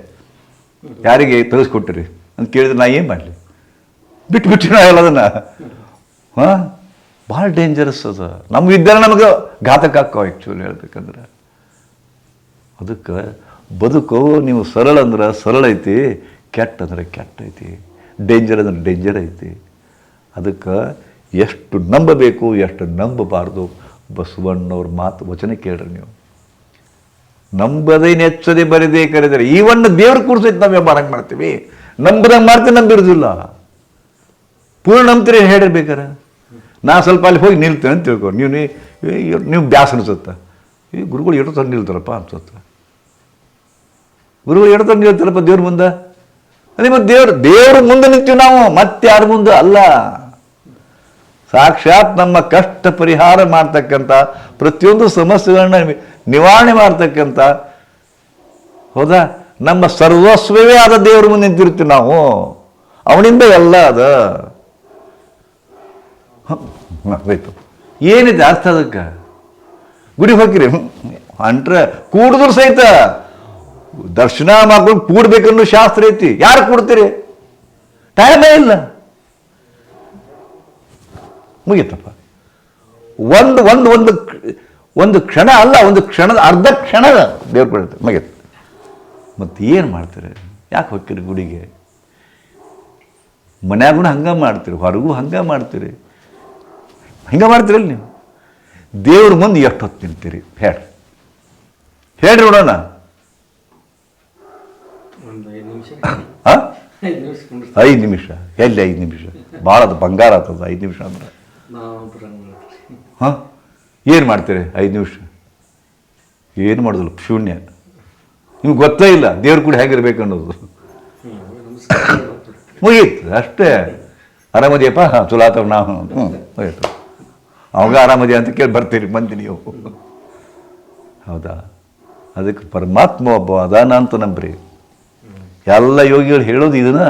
ಯಾರಿಗೆ ತರಿಸ್ಕೊಟ್ಟಿರಿ ಅಂತ ಕೇಳಿದ್ರೆ ನಾ ಏನು ಮಾಡಲಿ? ಬಿಟ್ಟು ಬಿಟ್ಟು ನಾ ಹೇಳೋದನ್ನ. ಹಾಂ? ಭಾಳ ಡೇಂಜರಸ್ ಅದ. ನಮ್ಮ ಇದ್ದರೆ ನಮಗೆ ಘಾತಕ ಹಾಕೋ ಆ್ಯಕ್ಚುಲಿ ಹೇಳ್ಬೇಕಂದ್ರೆ. ಅದಕ್ಕೆ ಬದುಕು ನೀವು ಸರಳ ಅಂದ್ರೆ ಸರಳ ಐತಿ, ಕೆಟ್ಟ ಅಂದ್ರೆ ಕೆಟ್ಟ ಐತಿ ಡೇಂಜರ್ ಅಂದ್ರೆ ಡೇಂಜರ್ ಐತಿ. ಅದಕ್ಕೆ ಎಷ್ಟು ನಂಬಬೇಕು, ಎಷ್ಟು ನಂಬಬಾರ್ದು, ಬಸವಣ್ಣವ್ರ ಮಾತು ವಚನ ಕೇಳ್ರಿ ನೀವು. ನಂಬದೇ ನೆಚ್ಚದೆ ಬರದೇ ಕರೆದರೆ ಈವನ್ನ ದೇವ್ರ ಕೂರ್ಸೈತೆ ನಾವು ವ್ಯವಹಾರ ಮಾಡ್ತೀವಿ. ನಂಬದಂಗೆ ಮಾಡ್ತೀವಿ, ನಂಬಿರೋದಿಲ್ಲ. ಪೂರ್ಣ ನಂಬ್ತೀರಿ ಹೇಳ್ರಿ ನಾ ಸ್ವಲ್ಪ ಅಲ್ಲಿ ಹೋಗಿ ನಿಲ್ತೇನೆ ಅಂತ ತಿಳ್ಕೊ. ನೀವು ನೀವು ಬ್ಯಾಸ ಅನಿಸುತ್ತೆ? ಈ ಗುರುಗಳು ಎಡ ತಂದು ನಿಲ್ತಾರಪ್ಪ ಅನ್ಸುತ್ತೆ? ಗುರುಗಳು ಎಡ ತಂದು ನಿಲ್ತಾರಪ್ಪ ದೇವ್ರ ಮುಂದೆ? ನಿಮ್ಮ ದೇವ್ರ ದೇವ್ರ ಮುಂದೆ ನಿಂತೀವಿ ನಾವು, ಮತ್ತೆ ಯಾರ ಮುಂದೆ ಅಲ್ಲ. ಸಾಕ್ಷಾತ್ ನಮ್ಮ ಕಷ್ಟ ಪರಿಹಾರ ಮಾಡ್ತಕ್ಕಂಥ ಪ್ರತಿಯೊಂದು ಸಮಸ್ಯೆಗಳನ್ನ ನಿವಾರಣೆ ಮಾಡ್ತಕ್ಕಂಥ ಹೌದಾ? ನಮ್ಮ ಸರ್ವಸ್ವವೇ ಆದ ದೇವ್ರ ಮುಂದೆ ನಿಂತಿರ್ತೀವಿ ನಾವು. ಅವನಿಂದ ಎಲ್ಲ ಅದ. ಹ, ಆಯ್ತು ಏನಿದೆ ಅರ್ಥ ಅದಕ್ಕೆ ಗುಡಿ ಹೋಗಿರಿ. ಅಂಟ್ರೆ ಕೂಡಿದ್ರು ಸಹಿತ ದರ್ಶನ ಮಾಡ್ಕೊಂಡು ಕೂಡ್ಬೇಕನ್ನೋ ಶಾಸ್ತ್ರ ಐತಿ. ಯಾರು ಕೂಡ್ತೀರಿ? ಟೈಮೇ ಇಲ್ಲ. ಮುಗೀತಪ್ಪ. ಒಂದು ಒಂದು ಒಂದು ಒಂದು ಕ್ಷಣ ಅಲ್ಲ ಒಂದು ಕ್ಷಣದ ಅರ್ಧ ಕ್ಷಣ ದೇವ್ರು ಕೊಡುತ್ತೆ ಮುಗೀತು. ಮತ್ತು ಏನು ಮಾಡ್ತೀರಿ? ಯಾಕೆ ಹೋಗ್ತೀರಿ ಗುಡಿಗೆ? ಮನ್ಯಾಗೂ ಹಂಗೆ ಮಾಡ್ತೀರಿ ಹೊರಗೂ ಹಂಗೆ ಮಾಡ್ತೀರಿ. ಹಂಗೆ ಮಾಡ್ತೀರಲ್ಲ ನೀವು? ದೇವ್ರ ಮುಂದೆ ಎಷ್ಟು ಹೊತ್ತು ನಿಂತೀರಿ? ಹೇಳಿ ಹೇಳ್ರಿ ನೋಡೋಣ. ಐದು ನಿಮಿಷ. ಹಾಂ ಐದು ನಿಮಿಷ ಕುಂಡ್ರಿ ನಿಮಿಷ. ಎಲ್ಲಿ ಐದು ನಿಮಿಷ? ಭಾಳ ಅದು ಬಂಗಾರ ಆಗ್ತದ ಐದು ನಿಮಿಷ ಅಂದ್ರೆ. ಹಾಂ? ಏನು ಮಾಡ್ತೀರಿ ಐದು ನಿಮಿಷ? ಏನು ಮಾಡೋದಿಲ್ಲ ಶೂನ್ಯ. ನಿಮ್ಗೆ ಗೊತ್ತೇ ಇಲ್ಲ ದೇವ್ರ ಕೂಡ ಹೇಗಿರ್ಬೇಕು ಅನ್ನೋದು. ಮುಗೀತು ಅಷ್ಟೇ. ಆರಾಮದಿಯಪ್ಪ? ಹಾಂ ಚಲೋ ಆತವ ನಾವು. ಹ್ಞೂ ಮುಗೀತು ಅವಾಗ ಆರಾಮದಿ ಅಂತ ಕೇಳಿ ಬರ್ತೀರಿ ಬಂದು ನೀವು. ಹೌದಾ? ಅದಕ್ಕೆ ಪರಮಾತ್ಮ ಒಬ್ಬ ಅದಾನ ಅಂತ ನಂಬ್ರಿ. ಎಲ್ಲ ಯೋಗಿಗಳು ಹೇಳೋದು ಇದನ್ನ.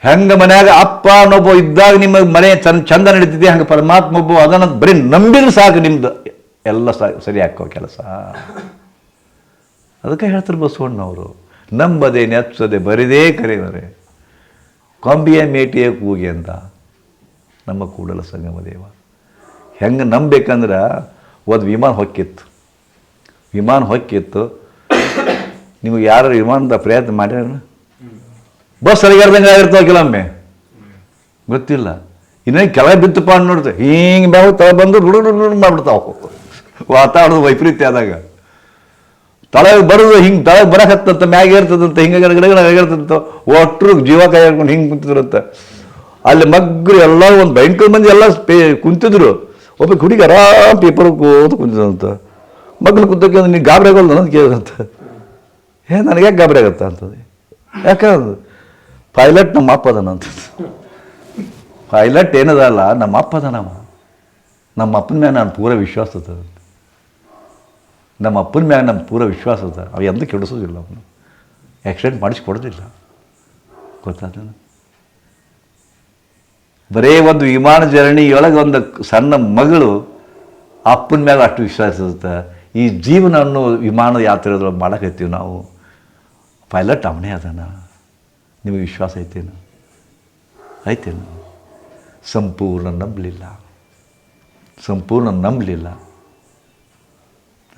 ಹೆಂಗೆ ಮನ್ಯಾಗ ಅಪ್ಪ ಅನ್ನೊಬ್ಬ ಇದ್ದಾಗ ನಿಮ್ಮ ಮನೆ ಚಂದ ಚಂದ ನಡೀತಿದೆ, ಹಂಗೆ ಪರಮಾತ್ಮ ಒಬ್ಬ ಅದನ್ನ ಬರೀ ನಂಬಿದ್ರೆ ಸಾಕು ನಿಮ್ದು. ಎಲ್ಲ ಸರಿ ಹಾಕೋ ಕೆಲಸ. ಅದಕ್ಕೆ ಹೇಳ್ತಾರೆ ಬಸವಣ್ಣವರು, ನಂಬದೆ ನೆಚ್ಚದೆ ಬರಿದೇ ಕರೆಯವರೆ. ಕೊಂಬಿಯ ಮೇಟಿಯ ಕೂಗಿ ಅಂತ. ನಮ್ಮ ಕೂಡಲ ಸಂಗಮ ದೇವ. ಹೆಂಗೆ ನಂಬೇಕಂದ್ರೆ ಒಂದು ವಿಮಾನ ಹೊಕ್ಕಿತ್ತು. ವಿಮಾನ ಹೊಕ್ಕಿತ್ತು. ನಿಮಗೆ ಯಾರು ವಿಮಾನದ ಪ್ರಯತ್ನ ಮಾಡ್ಯಾರ ಬಸ್ ಸರಿಗಾರ್ದಂಗೆ ಆಗಿರ್ತಾವೆ ಕೆಲವೊಮ್ಮೆ? ಗೊತ್ತಿಲ್ಲ. ಇನ್ನೇನು ಕೆಳಗೆ ಬಿತ್ತಪ್ಪ ಅಂತ ನೋಡ್ತೆ ಹಿಂಗೆ ಬೇವು ತಳ ಬಂದು ರುಡು ಮಾಡ್ಬಿಡ್ತಾವ. ವಾತಾವರಣದ ವೈಪರೀತ್ಯ ಆದಾಗ. ತಳಗೆ ಬರೋದು ಹಿಂಗೆ ತಳಗೆ ಬರಕತ್ತಂತ ಮ್ಯಾಗೆ ಇರ್ತದಂತ ಹಿಂಗೆ ಗಡಗಡ ಒಟ್ಟರು ಜೀವ ಕೈ ಹಾಕೊಂಡು ಹಿಂಗೆ ಕುಂತಿದ್ರಂತ. ಅಲ್ಲಿ ಮಗ್ರು ಎಲ್ಲ ಒಂದು ಭಯಂಕರ ಮಂದಿ ಎಲ್ಲ ಪೇ ಕುಂತಿದ್ರು. ಒಬ್ಬ ಹುಡುಗಿ ಆರಾಮ್ ಪೇಪರ್ ಓದು ಕುಂತಿದಂತ ಮಗ್ಳು ಕುಂತಕ್ಕೆ ನೀನು ಗಾಬರಿ ಆಗೋಲ್ಲ ನನ್ನ ಕೇಳಿದಂತ ಏ, ನನಗೆ ಯಾಕೆ ಗಾಬರಿ ಆಗತ್ತ? ಅಂತದೆ. ಯಾಕಂದ್ರೆ ಪೈಲಟ್ ನಮ್ಮ ಅಪ್ಪ ಅದಾನಂತ ಪೈಲಟ್ ಏನದಲ್ಲ ನಮ್ಮ ಅಪ್ಪ ಅದಾನವ. ನಮ್ಮ ಅಪ್ಪನ ಮ್ಯಾಗ ನಾನು ಪೂರ ವಿಶ್ವಾಸ ಅದ. ನಮ್ಮ ಅಪ್ಪನ ಮ್ಯಾಗ ನಮ್ಮ ಪೂರ ವಿಶ್ವಾಸ ಅದ. ಅವ ಎಂದು ಕೆಡಿಸೋದಿಲ್ಲ ಅವನು. ಆಕ್ಸಿಡೆಂಟ್ ಮಾಡಿಸಿ ಕೊಡೋದಿಲ್ಲ ಗೊತ್ತಾದ ಬರೇ ಒಂದು ವಿಮಾನ ಜರ್ನಿಯೊಳಗೆ ಒಂದು ಸಣ್ಣ ಮಗಳು ಅಪ್ಪನ ಮೇಲೆ ಅಷ್ಟು ವಿಶ್ವಾಸ ಇರುತ್ತೆ. ಈ ಜೀವನ ಅನ್ನೋ ವಿಮಾನ ಯಾತ್ರೆದೊಳಗೆ ಮಾಡಕತ್ತೀವಿ ನಾವು. ಪೈಲಟ್ ಅವನೇ ಅದಾನ. ನಿಮಗೆ ವಿಶ್ವಾಸ ಐತೇನು? ಐತೇನು? ಸಂಪೂರ್ಣ ನಂಬಲಿಲ್ಲ. ಸಂಪೂರ್ಣ ನಂಬಲಿಲ್ಲ.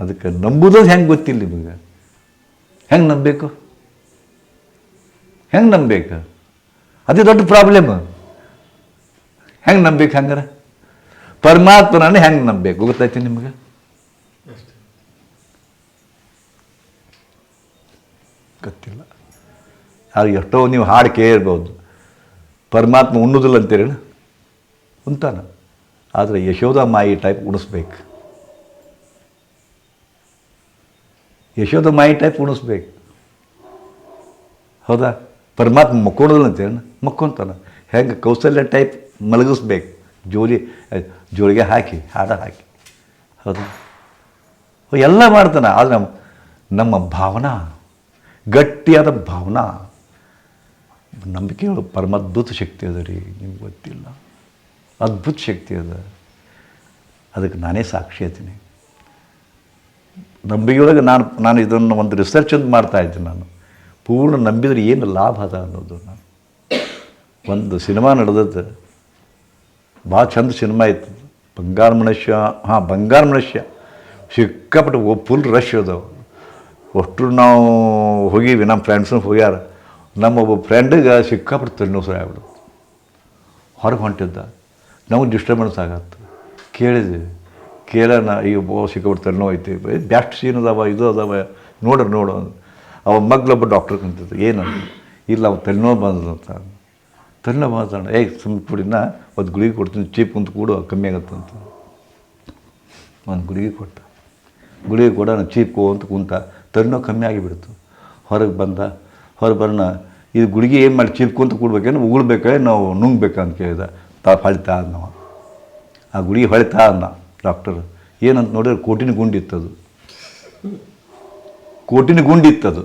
ಅದಕ್ಕೆ ನಂಬುದು ಹೆಂಗೆ ಗೊತ್ತಿಲ್ಲ ನಿಮಗೆ? ಹೆಂಗೆ ನಂಬಬೇಕು? ಹೆಂಗೆ ನಂಬಬೇಕು? ಅದೇ ದೊಡ್ಡ ಪ್ರಾಬ್ಲಮ್ ಹೆಂಗೆ ನಂಬಬೇಕು ಹಂಗಾರೆ? ಪರಮಾತ್ಮನ ಹೆಂಗೆ ನಂಬಬೇಕು? ಗೊತ್ತೈತಿ ನಿಮಗೆ? ಗೊತ್ತಿಲ್ಲ. ಯಾರು ಎಷ್ಟೋ ನೀವು ಹಾಡು ಕೇಳಿರ್ಬೋದು ಪರಮಾತ್ಮ ಉಣ್ಣುದಿಲ್ಲ ಅಂತೀರೇನು ಉಂತಾನ ಆದರೆ ಯಶೋಧ ಮಾಯಿ ಟೈಪ್ ಉಣಿಸ್ಬೇಕು. ಯಶೋಧ ಮಾಯಿ ಟೈಪ್ ಉಣಿಸ್ಬೇಕು. ಹೌದಾ? ಪರಮಾತ್ಮ ಮಕ್ಕೊಳೋದಿಲ್ಲ ಅಂತೇಳಿ ಮಕ್ಕೊಂತಾನ. ಹೆಂಗೆ ಕೌಶಲ್ಯ ಟೈಪ್ ಮಲಗಿಸ್ಬೇಕು. ಜೋಲಿ ಜೋಳಿಗೆ ಹಾಕಿ, ಹಾಡ ಹಾಕಿ. ಹೌದು. ಎಲ್ಲ ಮಾಡ್ತಾನೆ, ಆದರೆ ನಮ್ಮ ನಮ್ಮ ಭಾವನಾ, ಗಟ್ಟಿಯಾದ ಭಾವನಾ. ನಂಬಿಕೆ ಪರಮ ಅದ್ಭುತ ಶಕ್ತಿ ಅದ ರೀ, ನಿಮ್ಗೆ ಗೊತ್ತಿಲ್ಲ. ಅದ್ಭುತ ಶಕ್ತಿ ಅದ. ಅದಕ್ಕೆ ನಾನೇ ಸಾಕ್ಷಿ ಹೇಳ್ತೀನಿ ನಂಬಿಕೆಯೊಳಗೆ ನಾನು ನಾನು ಇದನ್ನು ಒಂದು ರಿಸರ್ಚ್ ಅಂತ ಮಾಡ್ತಾ ಇದ್ದೀನಿ ನಾನು. ಪೂರ್ಣ ನಂಬಿದ್ರೆ ಏನು ಲಾಭ ಅದ ಅನ್ನೋದು ನಾನು. ಒಂದು ಸಿನಿಮಾ ನಡೆದದ್ದು ಭಾಳ ಚಂದ ಸಿನಿಮಾ ಇತ್ತು ಬಂಗಾರ ಮನುಷ್ಯ, ಹಾಂ, ಬಂಗಾರ ಮನುಷ್ಯ. ಸಿಕ್ಕಾಪಟ್ಟೆ ಫುಲ್ ರಶ್ ಅದಾವೆ ಅಷ್ಟು ನಾವು ಹೋಗೀವಿ, ನಮ್ಮ ಫ್ರೆಂಡ್ಸ್ನು ಹೋಗ್ಯಾರ. ನಮ್ಮ ಒಬ್ಬ ಫ್ರೆಂಡಿಗೆ ಸಿಕ್ಕಾಪಟ್ಟು ತಲೆನೋವು ಆಗ್ಬಿಡು ಹೊರಗೆ ಹೊಂಟಿದ್ದ. ನಮಗೆ ಡಿಸ್ಟರ್ಬೆನ್ಸ್ ಆಗತ್ತೆ ಕೇಳಿದ್ವಿ. ಕೇಳೋಣ ಈ ಬೋ ಸಿಕ್ಕಾಪಟ್ಟು ತಲೆನೋವು ಐತಿ. ಬೆಸ್ಟ್ ಸೀನ್ ಅದಾವ, ಇದು ಅದಾವ ನೋಡ್ರಿ ನೋಡು. ಅವ ಮಗ್ಲೊಬ್ಬ ಡಾಕ್ಟ್ರ್ ಕುಂತಿದ್ದು. ಏನು ಇಲ್ಲ, ಅವ ತಲೆನೋವು ಬಂದದಂತ ತಲೆನೋವು ಬಂದ ಏಯ್ ಸುಮ್ಮನೆ ಕುಡಿನ ಒಂದು ಗುಳಿಗೆ ಕೊಡ್ತೀನಿ ಚೀಪ್ ಕುಂತು ಕೂಡ ಕಮ್ಮಿ ಆಗತ್ತಂತ ಒಂದು ಗುಳಿಗೆ ಕೊಟ್ಟ. ಗುಳಿಗೆ ಕೊಡ ಚೀಪ್ ಕೋ ಅಂತ ಕುಂತ ತಲೆನೋವು ಕಮ್ಮಿ ಆಗಿಬಿಡ್ತು. ಹೊರಗೆ ಬಂದ ಹೊರಗೆ ಬರೋಣ ಇದು ಗುಳಿಗೆ ಏನು ಮಾಡಿ ಚೀಪ್ ಕುಂತ ಕೊಡ್ಬೇಕೇನು? ಉಗುಳ್ಬೇಕಾದ್ರೆ ನಾವು ನುಂಗ್ಬೇಕಾ ಅಂತ ಕೇಳಿದ. ತಾ ಹೊಳಿತಾ ಅಂದವ ಆ ಗುಳಿಗೆ ಹೊಳಿತಾ ಅಂದ ಡಾಕ್ಟರ್ ಏನಂತ ನೋಡಿದ್ರೆ ಕೋಟಿನ ಗುಂಡಿತ್ತದು. ಕೋಟಿನ ಗುಂಡಿತ್ತದು.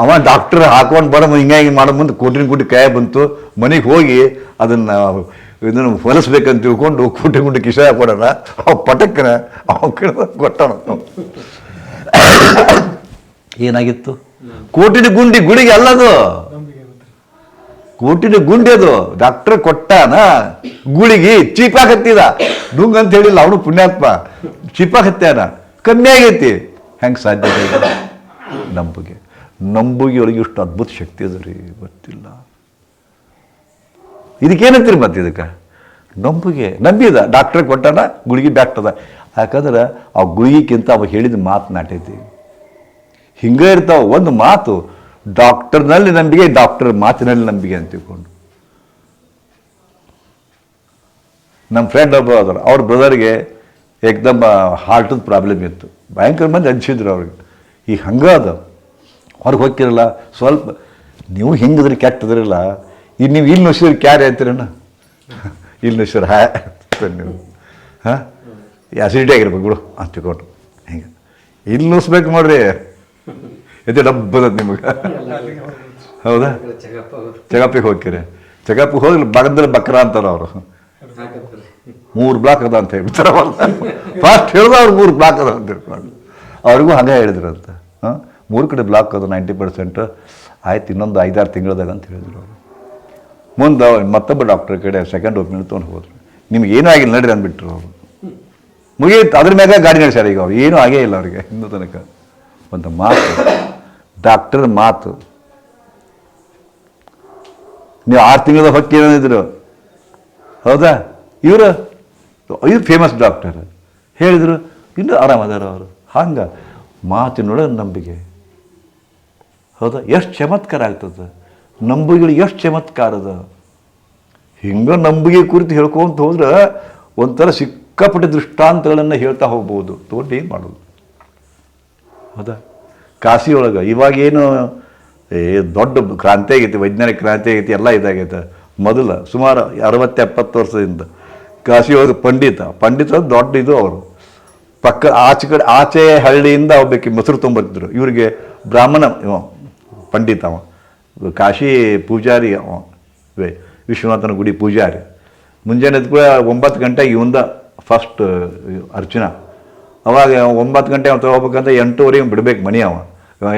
ಅವ ಡಾಕ್ಟರ್ ಹಾಕೊಂಡು ಬರೋ ಹಿಂಗೆ ಮಾಡೋ ಮುಂದೆ ಕೋಟಿನ ಗುಂಡಿ ಕಾಯ ಬಂತು. ಮನೆಗೆ ಹೋಗಿ ಅದನ್ನು ಇದನ್ನು ಹೊಲಿಸ್ಬೇಕಂತ ತಿಳ್ಕೊಂಡು ಕೋಟಿ ಗುಂಡಿ ಕಿಶ ಕೊಡೋಣ ಅವ ಪಟಕ್ಕನ ಅವ ಕೊಟ್ಟಣ ಏನಾಗಿತ್ತು? ಕೋಟಿನ ಗುಂಡಿ ಗುಳಿಗೆ ಅಲ್ಲದು? ಕೋಟಿನ ಗುಂಡಿ ಅದು. ಡಾಕ್ಟರ್ ಕೊಟ್ಟಾನ, ಗುಳಿಗೆ ಆಗತ್ತಿದ ನುಂಗ್ ಅಂತ ಹೇಳಿಲ್ಲ ಅವನು ಪುಣ್ಯಾತ್ಮ. ಚೀಪಾಕತ್ಯಾನ ಕಮ್ಮಿ ಆಗೈತಿ. ಹೆಂಗೆ ಸಾಧ್ಯ ನಮ್ಮ ನಂಬುಗೆ ಒಳಗೆ ಇಷ್ಟು ಅದ್ಭುತ ಶಕ್ತಿ ಅದ ರೀ, ಗೊತ್ತಿಲ್ಲ. ಇದಕ್ಕೇನಂತೀರಿ ಮತ್ತೆ ಇದಕ್ಕೆ? ನಂಬುಗೆ, ನಂಬಿದ, ಡಾಕ್ಟರ್ ಕೊಟ್ಟಾನ, ಗುಳಿಗೆ ಬ್ಯಾಕ್ಟದ ಯಾಕಂದ್ರೆ ಆ ಗುಳಿಗಿಕ್ಕಿಂತ ಅವ ಹೇಳಿದ ಮಾತು ನಾಟೈತಿ. ಹಿಂಗೆ ಇರ್ತಾವ ಒಂದು ಮಾತು, ಡಾಕ್ಟರ್ನಲ್ಲಿ ನಂಬಿಕೆ ಡಾಕ್ಟರ್ ಮಾತಿನಲ್ಲಿ ನಂಬಿಕೆ ಅಂತ ತಿಳ್ಕೊಂಡು. ನಮ್ಮ ಫ್ರೆಂಡ್ ಒಬ್ಬ ಅದರ ಅವ್ರ ಬ್ರದರ್ಗೆ ಏಕ್ದಮ್ ಹಾರ್ಟದ ಪ್ರಾಬ್ಲಮ್ ಇತ್ತು. ಭಯಂಕರ ಮಂದಿ ಹಂಚಿದ್ರು ಅವ್ರಿಗೆ. ಈಗ ಹಂಗೆ ಅದ. ಹೊರಗೆ ಹೋಗ್ತಿರಲ್ಲ, ಸ್ವಲ್ಪ ನೀವು ಹೆಂಗಿದ್ರೆ ಕೆಟ್ಟದ್ರಲ್ಲ ಈಗ ನೀವು ಇಲ್ಲಿ ನುಸಿದ್ರೆ ಕ್ಯಾರೆ ಅಂತೀರಣ್ಣ ಇಲ್ಲಿ ನುಸಿದ್ರೆ ಹಾ ನೀವು. ಹಾಂ? ಆಸಿಡಿಟಿ ಆಗಿರ್ಬೇಕು ಬಿಡು ಅಂತ ತಿಳ್ಕೊಂಡು ಹಿಂಗೆ. ಇಲ್ಲಿ ನುಸ್ಬೇಕು ನೋಡ್ರಿ. ಇದು ಡಬ್ಬದ ನಿಮಗೆ. ಹೌದಾ? ಚೆಕಪ್ಪಿಗೆ ಹೋಗ್ತೀರಿ. ಚೆಕಪ್ಪಿಗೆ ಹೋಗಿ ಬಗದಲ್ಲಿ ಬಕ್ರ ಅಂತಾರೆ ಅವರು. ಮೂರು ಬ್ಲಾಕ್ ಅದ ಅಂತ ಹೇಳ್ತಾರೆ ಫಸ್ಟ್ ಹೇಳಿದ್ರು ಅವ್ರು ಮೂರು ಬ್ಲಾಕ್ ಅದ ಅಂತ ಹೇಳ್ಕೊಂಡು ಅವ್ರಿಗೂ ಹಾಗೆ ಹೇಳಿದ್ರಂತ. ಹಾಂ? ಮೂರು ಕಡೆ ಬ್ಲಾಕ್ ಅದು ನೈಂಟಿ ಪರ್ಸೆಂಟ್ ಆಯ್ತು, ಇನ್ನೊಂದು ಐದಾರು ತಿಂಗಳದಾಗ ಅಂತ ಹೇಳಿದ್ರು ಅವರು. ಮುಂದೆ ಮತ್ತೊಬ್ಬ ಡಾಕ್ಟರ್ ಕಡೆ ಸೆಕೆಂಡ್ ಒಪಿನಿಯನ್ ತೊಗೊಂಡು ಹೋದ್ರು. ನಿಮ್ಗೆ ಏನೂ ಆಗಿಲ್ಲ ನಡ್ರಿ ಅಂದ್ಬಿಟ್ರು ಅವರು. ಮುಗಿಯಿತು ಅದ್ರ ಮ್ಯಾಗ ಗಾಡಿ ನಡೆಸ್ಯಾರ ಈಗ ಅವ್ರು. ಏನೂ ಆಗೇ ಇಲ್ಲ ಅವ್ರಿಗೆ ಇನ್ನೂ ತನಕ. ಒಂದು ಮಾತು ಡಾಕ್ಟರ್ ಮಾತು. ನೀವು ಆರು ತಿಂಗಳ ಹೊಕ್ಕಿ ಏನಿದ್ರು? ಹೌದಾ? ಇವರು, ಇವ್ರು ಫೇಮಸ್ ಡಾಕ್ಟರ್ ಹೇಳಿದರು, ಇನ್ನೂ ಆರಾಮದಾರ ಅವರು. ಹಂಗೆ ಮಾತಿನೊಳಗೆ ನಂಬಿಕೆ. ಹೌದಾ? ಎಷ್ಟು ಚಮತ್ಕಾರ ಆಗ್ತದೆ? ನಂಬಿಕೆಗಳು ಎಷ್ಟು ಚಮತ್ಕಾರ ಅದ ಹಿಂಗೆ ನಂಬಿಕೆ ಕುರಿತು ಹೇಳ್ಕೊಂತ ಹೋದ್ರೆ ಒಂಥರ ಸಿಕ್ಕಾಪಟ್ಟೆ ದೃಷ್ಟಾಂತಗಳನ್ನು ಹೇಳ್ತಾ ಹೋಗ್ಬೋದು. ತೊಗೊಂಡು ಏನು ಮಾಡೋದು? ಹೌದಾ? ಕಾಶಿ ಒಳಗೆ ಇವಾಗೇನು, ಏ, ದೊಡ್ಡ ಕ್ರಾಂತಿ ಆಗೈತಿ, ವೈಜ್ಞಾನಿಕ ಕ್ರಾಂತಿ ಆಗೈತಿ, ಎಲ್ಲ ಇದಾಗೈತೆ. ಮೊದಲು ಸುಮಾರು ಅರವತ್ತು ಎಪ್ಪತ್ತು ವರ್ಷದಿಂದ ಕಾಶಿ ಒಳಗೆ ಪಂಡಿತ ಪಂಡಿತ ದೊಡ್ಡ ಇದು ಅವರು. ಪಕ್ಕ ಆಚೆ ಕಡೆ, ಆಚೆ ಹಳ್ಳಿಯಿಂದ ಒಬ್ಬಕ್ಕೆ ಮೊಸರು ತೊಂಬತ್ತಿದ್ರು ಇವರಿಗೆ ಬ್ರಾಹ್ಮಣ ಪಂಡಿತ ಅವ. ಕಾಶಿ ಪೂಜಾರಿ ಅವ. ವಿಶ್ವನಾಥನ ಗುಡಿ ಪೂಜಾರಿ. ಮುಂಜಾನೆ ಕೂಡ ಒಂಬತ್ತು ಗಂಟೆಗೆ ಇವಂದ ಫಸ್ಟ್ ಅರ್ಚನ. ಅವಾಗ ಒಂಬತ್ತು ಗಂಟೆ ಅವ್ನು ತೊಗೋಬೇಕಂತ ಎಂಟೂವರೆಗೆ ಬಿಡ್ಬೇಕು ಮನೆ ಅವ.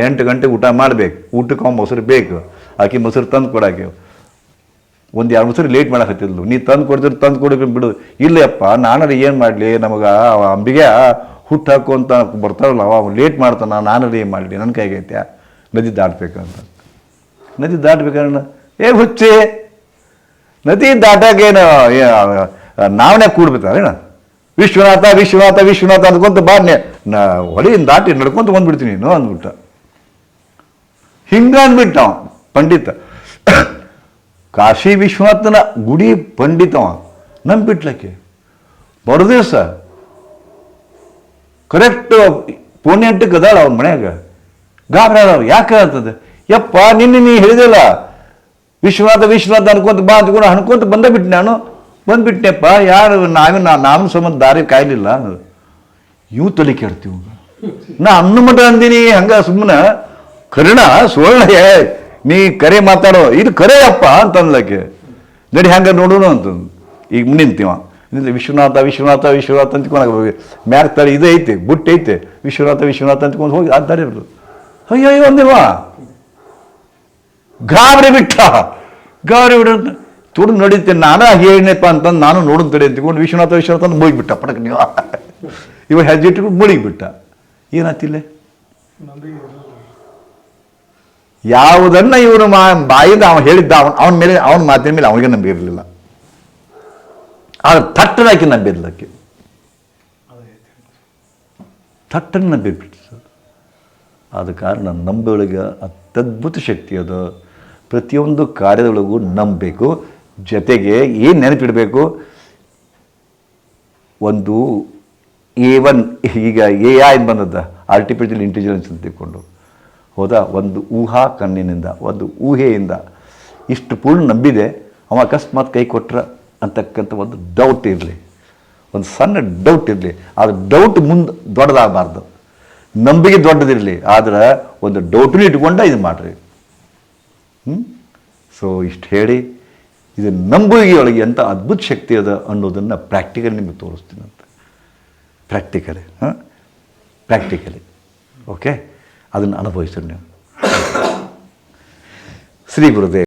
ಎಂಟು ಗಂಟೆಗೆ ಊಟ ಮಾಡ್ಬೇಕು. ಊಟಕ್ಕೆ ಅವ ಮೊಸರು ಬೇಕು. ಆಕೆ ಮೊಸರು ತಂದು ಕೊಡಾಕೆ. ಒಂದು ಎರಡು ಮೊಸರು ಲೇಟ್ ಮಾಡಕತ್ತಿದ್ಲು ನೀ ತಂದು ಕೊಡ್ತಿದ್ರು ತಂದು ಕೊಡಬೇಕು ಬಿಡು. ಇಲ್ಲಪ್ಪ ನಾನಲ್ಲಿ ಏನು ಮಾಡಲಿ? ನಮಗೆ ಅಂಬಿಗೆ ಹುಟ್ಟು ಹಾಕು ಅಂತ ಬರ್ತಾರಲ್ಲ ಅವ. ಲೇಟ್ ಮಾಡ್ತಾನ, ನಾನಲ್ಲಿ ಏನು ಮಾಡಲಿ? ನನ್ನ ಕೈಗೈತೆ ನದಿ ದಾಟಬೇಕಂತ. ನದಿ ದಾಟಬೇಕಣ್ಣ ಏ ಹುಚ್ಚಿ? ನದಿ ದಾಟಾಗೇನು ನಾವನೇ ಕೂಡ್ಬೇಕಾರೇನ ವಿಶ್ವನಾಥ ವಿಶ್ವನಾಥ ವಿಶ್ವನಾಥ ಅಂದ್ಕೊಂತ ಬಾನೆ ನಾ, ಹೊಳೆಯಿಂದ ದಾಟಿ ನಡ್ಕೊಂತ ಬಂದ್ಬಿಡ್ತೀನಿ ನೀನು ಅಂದ್ಬಿಟ್ಟ. ಹಿಂಗ ಅಂದ್ಬಿಟ್ಟ ಪಂಡಿತ. ಕಾಶಿ ವಿಶ್ವನಾಥನ ಗುಡಿ ಪಂಡಿತವ ನಂಬಿಟ್ಲಕ್ಕೆ. ಬರೋದೇ ದಿವಸ ಕರೆಕ್ಟ್ ಪೋಣಿ ಅಂಟಕ್ಕೆ ಅದಾಳ ಅವ್ನ ಮನ್ಯಾಗ. ಗಾಬರಿ ಯಾಕೆ ಅಂತದೆ ಯಪ್ಪ, ನಿನ್ನೆ ನೀ ಹೇಳಿದಿಲ್ಲ, ವಿಶ್ವನಾಥ ವಿಶ್ವನಾಥ ಅನ್ಕೊಂತ ಬಾ ಅಂದ್ಕೊಂಡು ಅನ್ಕೊಂತ ಬಂದ ಬಿಟ್ಟು ನಾನು. ಬಂದ್ಬಿಟ್ಟೆಪ್ಪ ಯಾರು, ನಾವೇ ನಾನು ಸಂಬಂಧ ದಾರಿ ಕಾಯಲಿಲ್ಲ. ಇವು ತಲೆ ಕೇಳ್ತೀವಿ ನಾ ಅನ್ನ ಮಠ ಅಂದಿನಿ, ಹಂಗ ಸುಮ್ಮನೆ ಕರುಣ, ಸುವರ್ಣ ನೀ ಕರೆ ಮಾತಾಡೋ, ಇದು ಕರೆ ಅಪ್ಪ ಅಂತಂದಕ್ಕೆ ನಡಿ ಹಂಗ ನೋಡೋಣ ಅಂತಂದು ಈಗ ನಿಂತೀವ. ನಿಂತ ವಿಶ್ವನಾಥ ವಿಶ್ವನಾಥ ವಿಶ್ವನಾಥ ಅಂತ್ಕೊಂಡು ಮ್ಯಾಗ ತಲೆ ಇದು ಐತೆ ವಿಶ್ವನಾಥ ವಿಶ್ವನಾಥ ಅಂತ್ಕೊಂಡು ಹೋಗಿ, ಆ ದಾರಿ ಇರೋದು. ಅಯ್ಯೋ ಅಂದಿಲ್ವಾ? ಗಾಬರಿ ಬಿಟ್ಟ. ಗಾಬರಿ ಬಿಡ ತುಡು ನಡೀತೆ ನಾನು ಹೇಳಿನಪ್ಪ ಅಂತಂದು ನಾನು ನೋಡೋದು ತಡೆ ಅಂತ್ಕೊಂಡು ವಿಶ್ವನಾಥ ವಿಶ್ವನಾಥ ಅಂತ ಮುಗಿಬಿಟ್ಟ ಪಟಕ್ ನೀವು ಇವ ಹೆಜ್ಜೆ ಇಟ್ಕೊಂಡು ಮುಳುಗಿಬಿಟ್ಟ. ಏನಾತಿಲ್ಲೇ? ಯಾವುದನ್ನ ಇವನು ಮಾ, ಬಾಯಿಂದ ಅವನು ಹೇಳಿದ್ದ, ಅವನು, ಅವನ ಮೇಲೆ, ಅವನ ಮಾತಿನ ಮೇಲೆ ಅವನಿಗೆ ನಂಬಿಕೆ ಇರಲಿಲ್ಲ. ಆದ್ರೆ ತಟ್ಟನಾಕಿ ನಂಬಿರ್ಲಕ್ಕೆ ತಟ್ಟನ್ನು ನಂಬಿಬಿಟ್ಟು ಸರ್ ಆದ ಕಾರಣ ನಂಬೊಳಗೆ ಅತ್ಯದ್ಭುತ ಶಕ್ತಿ ಅದು. ಪ್ರತಿಯೊಂದು ಕಾರ್ಯದೊಳಗೂ ನಂಬಬೇಕು. ಜೊತೆಗೆ ಏನು ನೆನಪಿಡಬೇಕು? ಒಂದು ಎ ಒನ್ ಈಗ ಎ ಐ ಬಂದದ್ದ ಆರ್ಟಿಫಿಷಿಯಲ್ ಇಂಟೆಲಿಜೆನ್ಸ್ ಅಂತ ತಿಳ್ಕೊಂಡು. ಹೌದಾ? ಒಂದು ಊಹಾ ಕಣ್ಣಿನಿಂದ, ಒಂದು ಊಹೆಯಿಂದ ಇಷ್ಟು ಪೂರ್ಣ ನಂಬಿದೆ. ಅವ ಅಕಸ್ಮಾತ್ ಕೈ ಕೊಟ್ರ ಅಂತಕ್ಕಂಥ ಒಂದು ಡೌಟ್ ಇರಲಿ. ಒಂದು ಸಣ್ಣ ಡೌಟ್ ಇರಲಿ. ಆ ಡೌಟ್ ಮುಂದೆ ದೊಡ್ಡದಾಗಬಾರ್ದು. ನಂಬಿಕೆ ದೊಡ್ಡದಿರಲಿ, ಆದ್ರೆ ಒಂದು ಡೌಟನ್ನು ಇಟ್ಕೊಂಡ ಇದು ಮಾಡಿರಿ. ಹ್ಞೂ ಸೊ ಇಷ್ಟು ಹೇಳಿ, ಇದು ನಂಬಿಕೆಯೊಳಗೆ ಎಂಥ ಅದ್ಭುತ ಶಕ್ತಿ ಅದ ಅನ್ನೋದನ್ನು ಪ್ರಾಕ್ಟಿಕಲಿ ನಿಮಗೆ ತೋರಿಸ್ತೀನಂತೆ ಪ್ರಾಕ್ಟಿಕಲಿ ಹಾಂ? ಪ್ರಾಕ್ಟಿಕಲಿ ಓಕೆ ಅದನ್ನು ಅನುಭವಿಸ್ರಿ ನೀವು. ಶ್ರೀ ಗುರುದೇವ್.